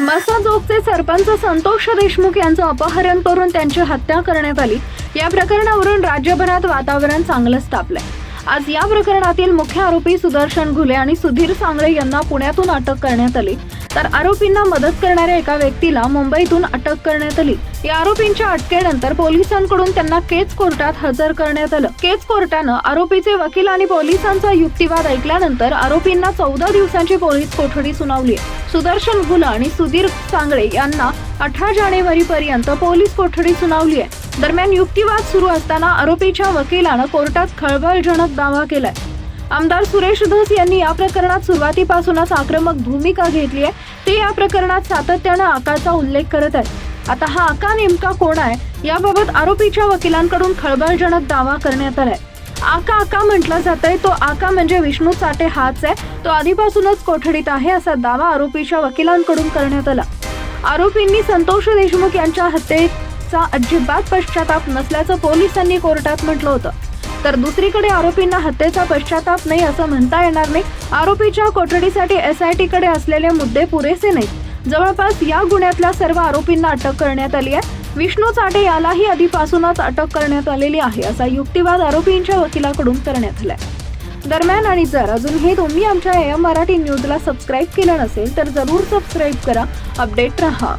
मसाजोगचे सरपंच संतोष देशमुख यांचं अपहरण करून त्यांची हत्या करण्यात आली. या प्रकरणावरून राज्यभरात वातावरण चांगलंच तापलंय. आज या प्रकरणातील मुख्य आरोपी सुदर्शन घुले आणि सुधीर सांगळे यांना पुण्यातून अटक करण्यात आली. तर आरोपींना मदत करणाऱ्या एका व्यक्तीला मुंबईतून अटक करण्यात आली. या आरोपींच्या अटकेनंतर पोलिसांकडून त्यांना केज कोर्टात हजर करण्यात आलं. केज कोर्टानं आरोपीचे वकील आणि पोलिसांचा युक्तिवाद ऐकल्यानंतर आरोपींना चौदा दिवसांची पोलीस कोठडी सुनावली आहे. सुदर्शन गुला आणि सुधीर सांगळे यांना अठरा जानेवारी पर्यंत पोलीस कोठडी सुनावली आहे. दरम्यान युक्तिवाद सुरू असताना आरोपीच्या वकिलानं कोर्टात खळबळजनक दावा केलाय. आमदार सुरेश धस यांनी या प्रकरणात सुरुवातीपासूनच आक्रमक भूमिका घेतली आहे. ते या प्रकरणात सातत्यानं आकाचा उल्लेख करत आहेत. आता हा आका नेमका कोण आहे? याबाबत आरोपीच्या वकिलांकडून खळबळजनक दावा करण्यात आलाय. आका आका म्हटलं आहे तो आका म्हणजे विष्णू चाटे हाच आहे. तो आधीपासूनच कोठडीत आहे असा दावा आरोपीच्या वकिलांकडून करण्यात आला. आरोपींनी संतोष देशमुख यांच्या हत्येचा अजिबात पश्चाताप नसल्याचं पोलिसांनी कोर्टात म्हटलं होतं. तर दुसरीकडे आरोपींना हत्येचा पश्चाताप नाही असं म्हणता येणार नाही. आरोपीच्या कोठडीसाठी एस आय टीकडे असलेले मुद्दे पुरेसे नाहीत. जवळपास या गुन्ह्यातल्या सर्व आरोपींना अटक करण्यात आली आहे. विष्णू चाटे यालाही आधीपासूनच अटक करण्यात आलेली आहे असा युक्तिवाद आरोपींच्या वकिलाकडून करण्यात आलाय. दरम्यान आणि जर अजूनही तुम्ही आमच्या एम मराठी न्यूजला सबस्क्राईब केलं नसेल तर जरूर सबस्क्राईब करा. अपडेट रहा.